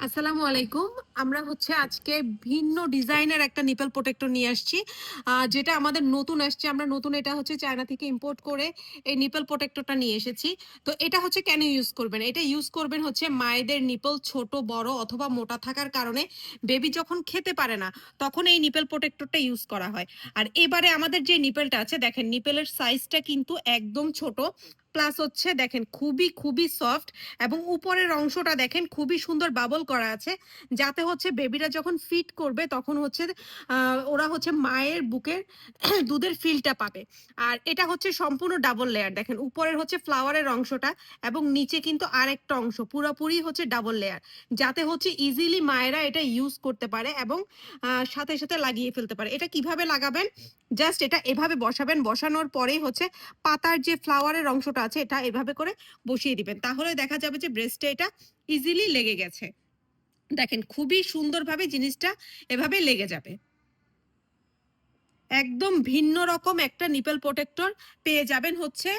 আসসালামু আলাইকুম। আমরা হচ্ছে আজকে ভিন্ন ডিজাইনের একটা নিপল প্রোটেক্টর নিয়ে আসছি। যেটা আমাদের নতুন আসছে। আমরা নতুন এটা হচ্ছে চায়না থেকে ইম্পোর্ট করে এই নিপল প্রোটেক্টরটা নিয়ে এসেছি। তো এটা হচ্ছে কেন ইউজ করবেন? এটা ইউজ করবেন হচ্ছে মায়েদের নিপল ছোট, বড় অথবা মোটা থাকার কারণে বেবি যখন খেতে পারে না, তখন এই নিপেল প্রোটেক্টরটা ইউজ করা হয়। আর এবারে আমাদের যে নিপেলটা আছে, দেখেন, নিপেলের সাইজটা কিন্তু একদম ছোট। প্লাস হচ্ছে দেখেন খুবই খুবই সফট এবং উপরের অংশটা দেখেন খুবই সুন্দর বাবল করা আছে। যাতে হচ্ছে বেবিরা যখন ফিট করবে তখন হচ্ছে ওরা হচ্ছে মায়ের বুকের দুধের ফিলটা পাবে। আর এটা হচ্ছে সম্পূর্ণ ডাবল লেয়ার দেখেন উপরের হচ্ছে ফ্লাওয়ারের অংশটা এবং নিচে কিন্তু আরেকটা অংশ, পুরোপুরি হচ্ছে ডাবল লেয়ার যাতে হচ্ছে ইজিলি মায়েরা এটা ইউজ করতে পারে এবং সাথে সাথে লাগিয়ে ফেলতে পারে। এটা কীভাবে লাগাবেন? জাস্ট এটা এভাবে বসাবেন, বসানোর পরেই হচ্ছে পাতার যে ফ্লাওয়ারের অংশটা আছে, এটা এভাবে করে বসিয়ে দিবেন। তাহলে দেখা যাবে যে ব্রেস্টে এটা ইজিলি লেগে গেছে। দেখেন খুবই সুন্দরভাবে জিনিসটা এভাবে লেগে যাবে। একদম ভিন্ন রকম একটা নিপেল প্রোটেক্টর পেয়ে যাবেন হচ্ছে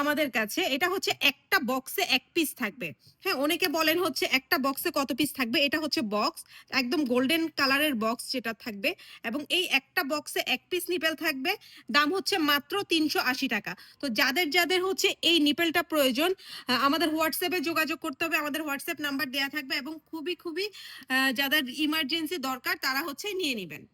আমাদের কাছে। এটা হচ্ছে একটা বক্সে এক পিস থাকবে। হ্যাঁ অনেকে বলেন হচ্ছে একটা বক্সে কত পিস থাকবে? এটা হচ্ছে বক্স একদম গোল্ডেন কালারের বক্স যেটা থাকবে। এবং এই একটা বক্সে এক পিস নিপেল থাকবে, দাম হচ্ছে মাত্র তিনশো আশি টাকা। তো যাদের যাদের হচ্ছে এই নিপেলটা প্রয়োজন আমাদের হোয়াটসঅ্যাপে যোগাযোগ করতে হবে। আমাদের হোয়াটসঅ্যাপ নাম্বার দেওয়া থাকবে এবং খুবই খুবই যাদের ইমার্জেন্সি দরকার, তারা হচ্ছে নিয়ে নেবেন।